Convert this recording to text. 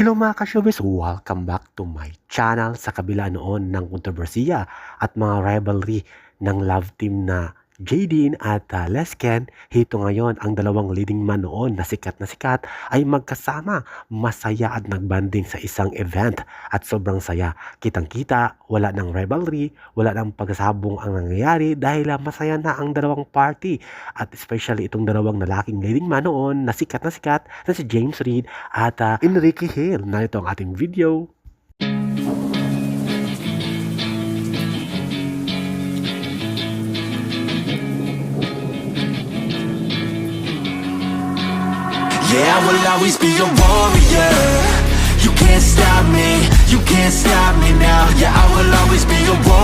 Hello mga ka-showbiz! Welcome back to my channel sa kabila noon ng kontrobersiya at mga rivalry ng love team na Jadine at uh, Lesken. Hito ngayon ang dalawang leading man noon na sikat na sikat ay magkasama, masaya at nagbanding sa isang event at sobrang saya. Kitang-kita, wala ng rivalry, wala ng pagsasabong ang nangyayari dahil uh, masaya na ang dalawang party at especially itong dalawang lalaking leading man noon na sikat na sikat na si James Reid at uh, Enrique Hill. Narito ang ating video. Yeah, I will always be a warrior. You can't stop me, you can't stop me now. Yeah, I will always be a warrior